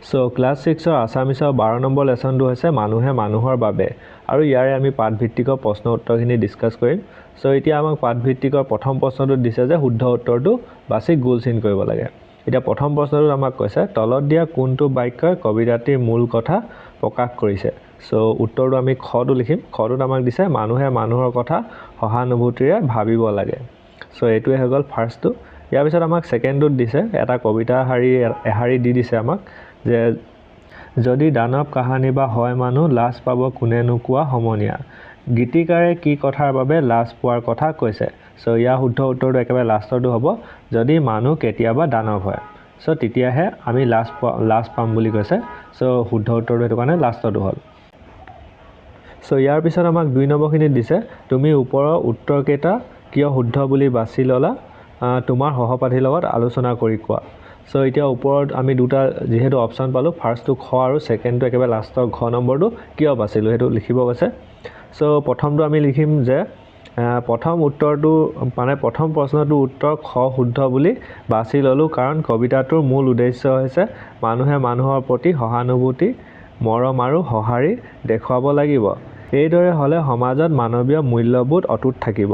চ' class ছিক্সৰ আছামিছৰ বাৰ number লেচনটো হৈছে মানুহে মানুহৰ বাবে। আৰু ইয়াৰে আমি পাঠভিত্তিকৰ প্ৰশ্ন উত্তৰখিনি ডিছকাছ কৰিম। চ' এতিয়া আমাক পাঠভিত্তিকৰ প্ৰথম প্ৰশ্নটোত দিছে যে শুদ্ধ উত্তৰটো বাছি গোল চিন কৰিব লাগে। এতিয়া প্ৰথম প্ৰশ্নটোত আমাক কৈছে তলত দিয়া কোনটো বাক্যই কবিতাটিৰ মূল কথা প্ৰকাশ কৰিছে? চ' উত্তৰটো আমি খটো লিখিম। খটোত আমাক দিছে মানুহে মানুহৰ কথা সহানুভূতিৰে ভাবিব লাগে। চ' এইটোৱে হৈ গ'ল ফাৰ্ষ্টটো ইয়াৰ পিছত আমাক ছেকেণ্ডটোত দিছে এটা কবিতা শাৰী এশাৰী দি দিছে আমাক। যে যদি দানৱ কাহানী বা হয় মানুহ লাজ পাব কোনে নোকোৱা সমনীয়া। গীতিকাৰে কি কথাৰ বাবে লাজ পোৱাৰ কথা কৈছে? চ' ইয়াৰ শুদ্ধ উত্তৰটো একেবাৰে লাষ্টৰটো হ'ব যদি মানুহ কেতিয়াবা দানৱ হয়। চ' তেতিয়াহে আমি লাজ পোৱা লাজ পাম বুলি কৈছে। চ' শুদ্ধ উত্তৰটো সেইটো কাৰণে লাষ্টৰটো হ'ল। চ' ইয়াৰ পিছত আমাক দুই নম্বৰখিনিত দিছে তুমি ওপৰৰ উত্তৰকেইটা কিয় শুদ্ধ বুলি বাছি ল'লা? তোমাৰ সহপাঠীৰ লগত আলোচনা কৰি কোৱা। চ' এতিয়া ওপৰত আমি দুটা যিহেতু অপশ্যন পালোঁ ফাৰ্ষ্টটো খ আৰু ছেকেণ্ডটো একেবাৰে লাষ্টৰ ঘ নম্বৰটো কিয় বাচিলোঁ সেইটো লিখিব কৈছে। চ' প্ৰথমটো আমি লিখিম যে প্ৰথম উত্তৰটো মানে প্ৰথম প্ৰশ্নটোৰ উত্তৰ খ শুদ্ধ বুলি বাছি ল'লোঁ কাৰণ কবিতাটোৰ মূল উদ্দেশ্য হৈছে মানুহে মানুহৰ প্ৰতি সহানুভূতি মৰম আৰু সঁহাৰি দেখুৱাব লাগিব। এইদৰে হ'লে সমাজত মানৱীয় মূল্যবোধ অটুট থাকিব।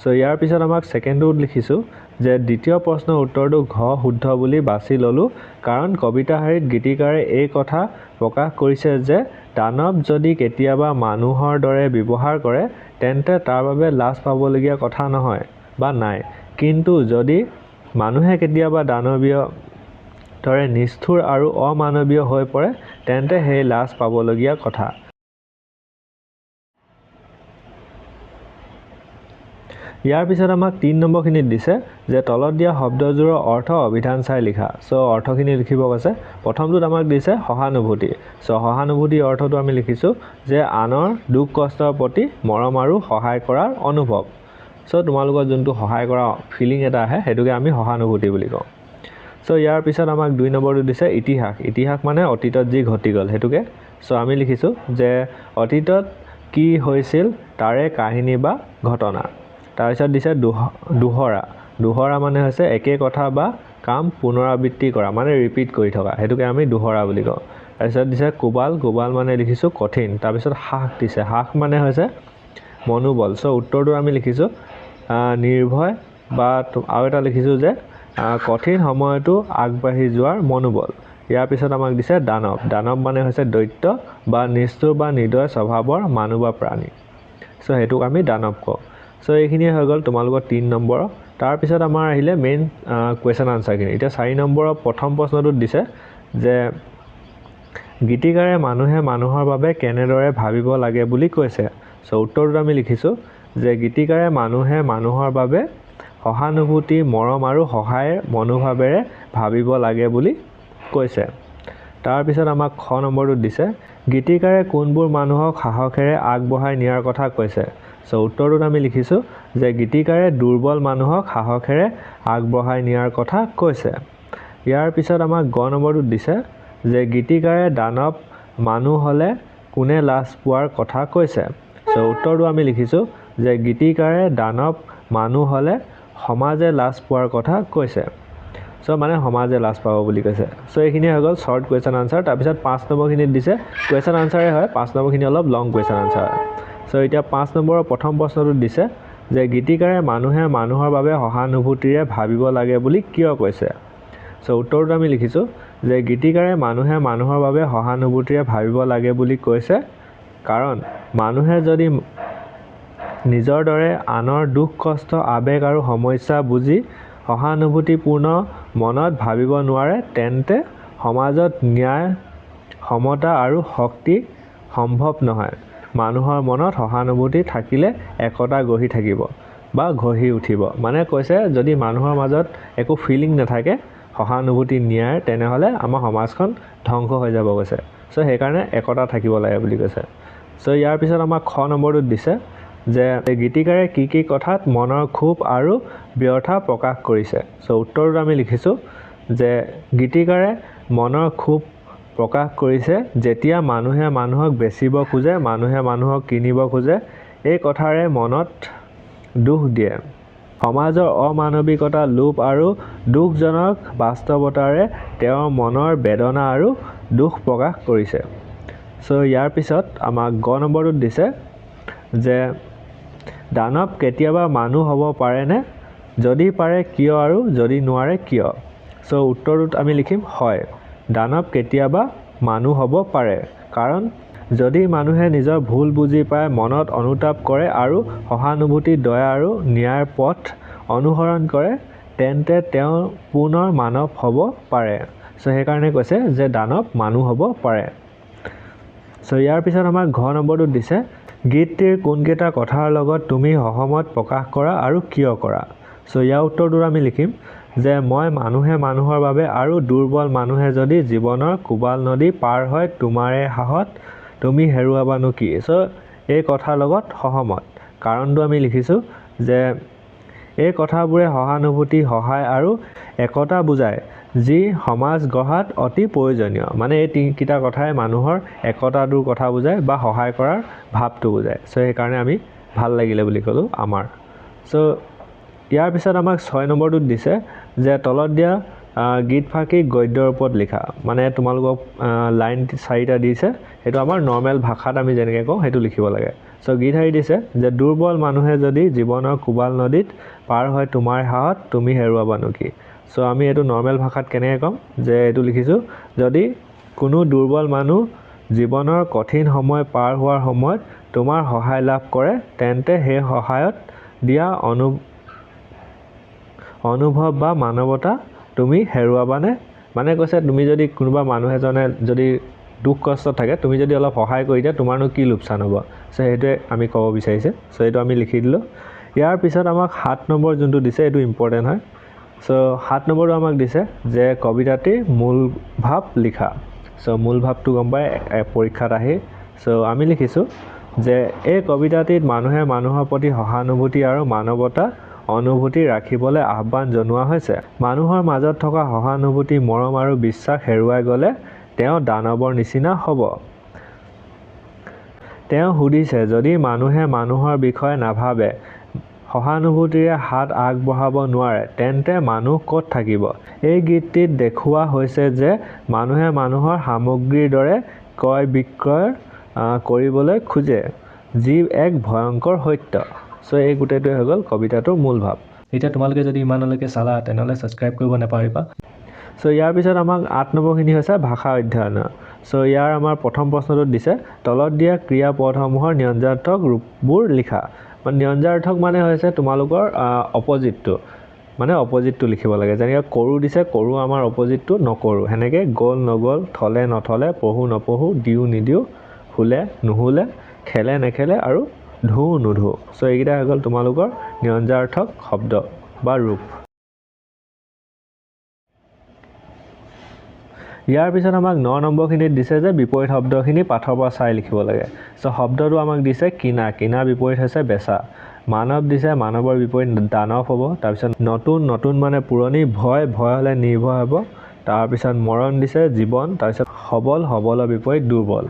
চ' ইয়াৰ পিছত আমাক ছেকেণ্ডটোত লিখিছোঁ। যে দ্বিতীয় প্ৰশ্নৰ উত্তৰটো ঘ শুদ্ধ বুলি বাছি ল'লোঁ কাৰণ কবিতা শাৰীত গীতিকাৰে এই কথা প্ৰকাশ কৰিছে যে দানৱ যদি কেতিয়াবা মানুহৰ দৰে ব্যৱহাৰ কৰে তেন্তে তাৰ বাবে লাজ পাবলগীয়া কথা নহয় বা নাই। কিন্তু যদি মানুহে কেতিয়াবা দানৱীয় দৰে নিষ্ঠুৰ আৰু অমানৱীয় হৈ পৰে তেন্তে সেই লাজ পাবলগীয়া কথা। ইয়াৰ পিছত আমাক তিনি নম্বৰখিনিত দিছে যে তলত দিয়া শব্দযোৰৰ অৰ্থ অভিধান চাই লিখা। চ' অৰ্থখিনি লিখিব কৈছে প্ৰথমটোত আমাক দিছে সহানুভূতি। চ' সহানুভূতিৰ অৰ্থটো আমি লিখিছোঁ যে আনৰ দুখ কষ্টৰ প্ৰতি মৰম আৰু সহায় কৰাৰ অনুভৱ। চ' তোমালোকৰ যোনটো সহায় কৰা ফিলিং এটা আহে সেইটোকে আমি সহানুভূতি বুলি কওঁ। চ' ইয়াৰ পিছত আমাক দুই নম্বৰটো দিছে ইতিহাস। ইতিহাস মানে অতীতত যি ঘটি গ'ল সেইটোকে। চ' আমি লিখিছোঁ যে অতীতত কি হৈছিল তাৰে কাহিনী বা ঘটনা। তাৰপিছত দিছে দোহ দোহৰা। দোহৰা মানে হৈছে একে কথা বা কাম পুনৰাবৃত্তি কৰা মানে ৰিপিট কৰি থকা। সেইটোকে আমি দোহৰা বুলি কওঁ। তাৰপিছত দিছে কোবাল কোবাল মানে লিখিছোঁ কঠিন। তাৰপিছত হ্ৰাস দিছে। হ্ৰাস মানে হৈছে মনোবল। চ' উত্তৰটো আমি লিখিছোঁ নিৰ্ভয় বা আৰু এটা লিখিছোঁ যে কঠিন সময়তো আগবাঢ়ি যোৱাৰ মনোবল। ইয়াৰ পিছত আমাক দিছে দানৱ। দানৱ মানে হৈছে দৈত্য বা নিষ্ঠুৰ বা হৃদয় স্বভাৱৰ মানুহ বা প্ৰাণী। চ' সেইটোক আমি দানৱ কওঁ। চ' এইখিনিয়ে হৈ গ'ল তোমালোকৰ তিনি নম্বৰ। তাৰপিছত আমাৰ আহিলে মেইন কুৱেশ্যন আনচাৰখিনি এতিয়া চাৰি নম্বৰৰ প্ৰথম প্ৰশ্নটোত দিছে যে গীতিকাৰে মানুহে মানুহৰ বাবে কেনেদৰে ভাবিব লাগে বুলি কৈছে। চ' উত্তৰটোত আমি লিখিছোঁ যে গীতিকাৰে মানুহে মানুহৰ বাবে সহানুভূতি মৰম আৰু সহায়ৰ মনোভাৱেৰে ভাবিব লাগে বুলি কৈছে। তাৰপিছত আমাক খ নম্বৰটোত দিছে গীতিকাৰে কোনবোৰ মানুহক সাহসেৰে আগবঢ়াই নিয়াৰ কথা কৈছে? চ' উত্তৰটোত আমি লিখিছোঁ যে গীতিকাৰে দুৰ্বল মানুহক সাহসেৰে আগবঢ়াই নিয়াৰ কথা কৈছে। ইয়াৰ পিছত আমাক গ নম্বৰটোত দিছে যে গীতিকাৰে দানৱ মানুহ হ'লে কোনে লাজ পোৱাৰ কথা কৈছে। চ' উত্তৰটো আমি লিখিছোঁ যে গীতিকাৰে দানৱ মানুহ হ'লে সমাজে লাজ পোৱাৰ কথা কৈছে। চ' মানে সমাজে লাজ পাব বুলি কৈছে। চ' এইখিনি হৈ গ'ল শ্বৰ্ট কুৱেশ্যন আনচাৰ তাৰপিছত পাঁচ নম্বৰখিনিত দিছে। কুৱেশ্যন আনচাৰে হয় পাঁচ নম্বৰখিনি অলপ লং কুৱেশ্যন আনচাৰ চ' এতিয়া পাঁচ নম্বৰৰ প্ৰথম প্ৰশ্নটোত দিছে যে গীতিকাৰে মানুহে মানুহৰ বাবে সহানুভূতিৰে ভাবিব লাগে বুলি কিয় কৈছে? চ' উত্তৰটো আমি লিখিছোঁ যে গীতিকাৰে মানুহে মানুহৰ বাবে সহানুভূতিৰে ভাবিব লাগে বুলি কৈছে কাৰণ মানুহে যদি নিজৰ দৰে আনৰ দুখ কষ্ট আৱেগ আৰু সমস্যা বুজি সহানুভূতিপূৰ্ণ মনত ভাবিব নোৱাৰে তেন্তে সমাজত ন্যায় সমতা আৰু শক্তি সম্ভৱ নহয়। মানুহৰ মনত সহানুভূতি থাকিলে একতা গঢ়ি থাকিব বা গঢ়ি উঠিব। মানে কৈছে যদি মানুহৰ মাজত একো ফিলিং নাথাকে সহানুভূতি ন্যায় তেনেহ'লে আমাৰ সমাজখন ধ্বংস হৈ যাব কৈছে। চ' সেইকাৰণে একতা থাকিব লাগে বুলি কৈছে। চ' ইয়াৰ পিছত আমাক খ নম্বৰটোত দিছে যে গীতিকাৰে কি কি কথাত মনৰ ক্ষোভ আৰু ব্যৰ্থা প্ৰকাশ কৰিছে। চ' উত্তৰটোত আমি লিখিছোঁ যে গীতিকাৰে মনৰ ক্ষোভ প্ৰকাশ কৰিছে যেতিয়া মানুহে মানুহক বেচিব খোজে মানুহে মানুহক কিনিব খোজে এই কথাৰে মনত দুখ দিয়ে। সমাজৰ অমানৱিকতা লোভ আৰু দুখজনক বাস্তৱতাৰে তেওঁৰ মনৰ বেদনা আৰু দুখ প্ৰকাশ কৰিছে। চ' ইয়াৰ পিছত আমাক গ নম্বৰটোত দিছে যে দানৱ কেতিয়াবা মানুহ হ'ব পাৰেনে? যদি পাৰে কিয় আৰু যদি নোৱাৰে কিয়? চ' উত্তৰটোত আমি লিখিম হয়। দানৱ কেতিয়াবা মানুহ হ'ব পাৰে। কাৰণ যদি মানুহে নিজৰ ভুল বুজি পাই মনত অনুতাপ কৰে আৰু সহানুভূতি দয়া আৰু ন্যায়ৰ পথ অনুসৰণ কৰে তেন্তে তেওঁ পুনৰ মানৱ হ'ব পাৰে। চ' সেইকাৰণে কৈছে যে দানৱ মানুহ হ'ব পাৰে। চ' ইয়াৰ পিছত আমাক ঘ নম্বৰটোত দিছে গীতটিৰ কোনকেইটা কথাৰ লগত তুমি সহমত প্ৰকাশ কৰা আৰু কিয় কৰা? চ' ইয়াৰ উত্তৰটোত আমি লিখিম যে মই মানুহে মানুহৰ বাবে আৰু দুৰ্বল মানুহে যদি জীৱনৰ কোবাল নদী পাৰ হয় তোমাৰে সাহত তুমি হেৰুৱাবানো কি? চ' এই কথাৰ লগত সহমত। কাৰণটো আমি লিখিছোঁ যে এই কথাবোৰে সহানুভূতি সহায় আৰু একতা বুজায় যি সমাজ গঢ়াত অতি প্ৰয়োজনীয়। মানে এই তিনিকেইটা কথাই মানুহৰ একতাটোৰ কথা বুজায় বা সহায় কৰাৰ ভাৱটো বুজায়। চ' সেইকাৰণে আমি ভাল লাগিলে বুলি ক'লোঁ আমাৰ। চ' ইয়াৰ পিছত আমাক ছয় নম্বৰটোত দিছে যে তলত দিয়া গীতফাঁকি গদ্যৰ ওপৰত লিখা। মানে তোমালোকক লাইন চাৰিটা দিছে। সেইটো আমাৰ নৰ্মেল ভাষাত আমি যেনেকৈ কওঁ সেইটো লিখিব লাগে। চ' গীত শাৰী দিছে যে দুৰ্বল মানুহে যদি জীৱনৰ কোবাল নদীত পাৰ হয় তোমাৰ সাহত তুমি হেৰুৱাবানো কি চ' আমি এইটো নৰ্মেল ভাষাত কেনেকৈ ক'ম? যে এইটো লিখিছোঁ যদি কোনো দুৰ্বল মানুহ জীৱনৰ কঠিন সময় পাৰ হোৱাৰ সময়ত তোমাৰ সহায় লাভ কৰে তেন্তে সেই সহায়ত দিয়া অনু অনুভৱ বা মানৱতা তুমি হেৰুৱাবানে? মানে কৈছে তুমি যদি কোনোবা মানুহ এজনে যদি দুখ কষ্টত থাকে তুমি যদি অলপ সহায় কৰি দিয়া তোমাৰনো কি লোকচান হ'ব? চ' সেইটোৱে আমি ক'ব বিচাৰিছে। চ' এইটো আমি লিখি দিলোঁ। ইয়াৰ পিছত আমাক সাত নম্বৰ যোনটো দিছে এইটো ইম্পৰ্টেণ্ট হয়। চ' সাত নম্বৰটো আমাক দিছে যে কবিতাটিৰ মূল ভাৱ লিখা। চ' মূল ভাৱটো গম পাই পৰীক্ষাত আহি। চ' আমি লিখিছোঁ যে এই কবিতাটিত মানুহে মানুহৰ প্ৰতি সহানুভূতি আৰু মানৱতা অনুভূতি ৰাখিবলৈ আহ্বান জনোৱা হৈছে। মানুহৰ মাজত থকা সহানুভূতি মৰম আৰু বিশ্বাস হেৰুৱাই গ'লে তেওঁ দানৱৰ নিচিনা হ'ব। তেওঁ সুধিছে যদি মানুহে মানুহৰ বিষয়ে নাভাবে সহানুভূতিৰে হাত আগবঢ়াব নোৱাৰে তেন্তে মানুহ ক'ত থাকিব? এই গীতটিত দেখুওৱা হৈছে যে মানুহে মানুহৰ সামগ্ৰীৰ দৰে ক্ৰয় বিক্ৰয় কৰিবলৈ খোজে যি এক ভয়ংকৰ সত্য। চ' এই গোটেইটোৱে হৈ গ'ল কবিতাটোৰ মূল ভাৱ এতিয়া তোমালোকে যদি ইমানলৈকে চালা তেনেহ'লে ছাবস্ক্ৰাইব কৰিব নাপাহৰিবা। চ' ইয়াৰ পিছত আমাক আঠ নম্বৰখিনি হৈছে ভাষা অধ্যয়ন। চ' ইয়াৰ আমাৰ প্ৰথম প্ৰশ্নটোত দিছে তলত দিয়া ক্ৰিয়া পদসমূহৰ ব্যঞ্জনাৰ্থক ৰূপবোৰ লিখা। মানে ব্যঞ্জনাৰ্থক মানে হৈছে তোমালোকৰ অপজিটটো মানে অপজিটটো লিখিব লাগে। যেনেকৈ কৰোঁ দিছে কৰোঁ আমাৰ অপজিটটো নকৰোঁ। সেনেকৈ গ'ল নগ'ল থলে নথলে পঢ়োঁ নপঢ়োঁ দিওঁ নিদিওঁ শুলে নুশুলে খেলে নেখেলে আৰু ধুওঁ নুধুওঁ চ' এইকেইটা হৈ গ'ল তোমালোকৰ ব্যঞ্জনাৰ্থক শব্দ বা ৰূপ। ইয়াৰ পিছত আমাক ন নম্বৰখিনিত দিছে যে বিপৰীত শব্দখিনি পাঠৰ পৰা চাই লিখিব লাগে। চ' শব্দটো আমাক দিছে কিনা। কিনাৰ বিপৰীত হৈছে বেচা। মানৱ দিছে মানৱৰ বিপৰীত দানৱ হ'ব। তাৰপিছত নতুন নতুন মানে পুৰণি ভয়। ভয় হ'লে নিৰ্ভয় হ'ব। তাৰপিছত মৰণ দিছে জীৱন। তাৰপিছত সবল সবলৰ বিপৰীত দুৰ্বল।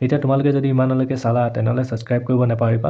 এতিয়া তোমালোকে যদি ইমানলৈকে চালা তেনেহ'লে ছাবস্ক্ৰাইব কৰিব নাপাহৰিবা।